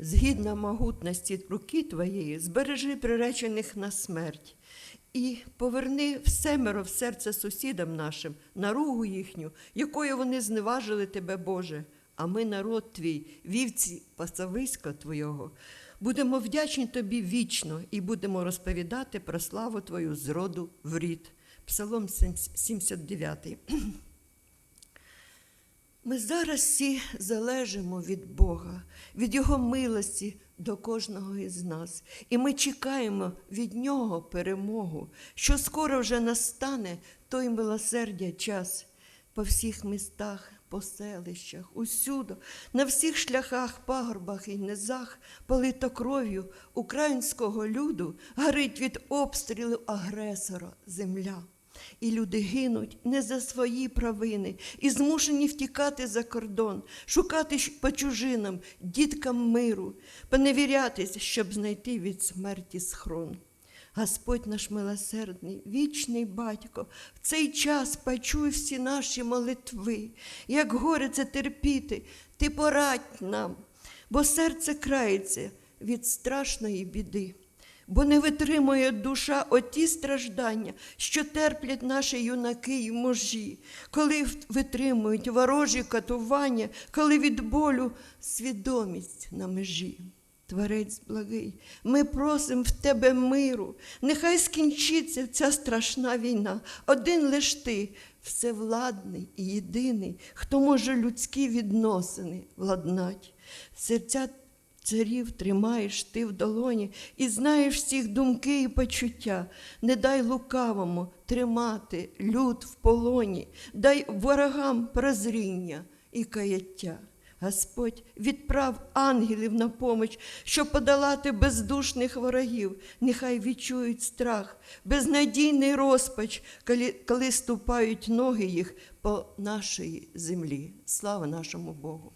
згідно могутності руки Твоєї, збережи приречених на смерть. І поверни всемеро в серце сусідам нашим, наругу їхню, якою вони зневажили тебе, Боже. А ми, народ твій, вівці пасовиська Твого, будемо вдячні Тобі вічно і будемо розповідати про славу Твою з роду в рід. Псалом 79. Ми зараз всі залежимо від Бога, від Його милості до кожного із нас. І ми чекаємо від Нього перемогу, що скоро вже настане той милосердя час по всіх містах, по селищах, усюди, на всіх шляхах, пагорбах і низах, полито кров'ю українського люду, горить від обстрілу агресора земля. І люди гинуть не за свої провини і змушені втікати за кордон, шукати по чужинам, діткам миру, поневірятись, щоб знайти від смерті схрон. Господь наш милосердний, вічний батько, в цей час почуй всі наші молитви, як горе це терпіти, ти порадь нам, бо серце крається від страшної біди бо не витримує душа оті страждання, що терплять наші юнаки й мужі, коли витримують ворожі катування, коли від болю свідомість на межі. Творець благий, ми просимо в тебе миру, нехай скінчиться ця страшна війна. Один лиш ти, всевладний і єдиний, хто може людські відносини владнать. Серця Царів тримаєш ти в долоні і знаєш всіх думки і почуття. Не дай лукавому тримати люд в полоні, дай ворогам прозріння і каяття. Господь відправ ангелів на поміч, щоб подолати бездушних ворогів. Нехай відчують страх, безнадійний розпач, коли, коли ступають ноги їх по нашій землі. Слава нашому Богу!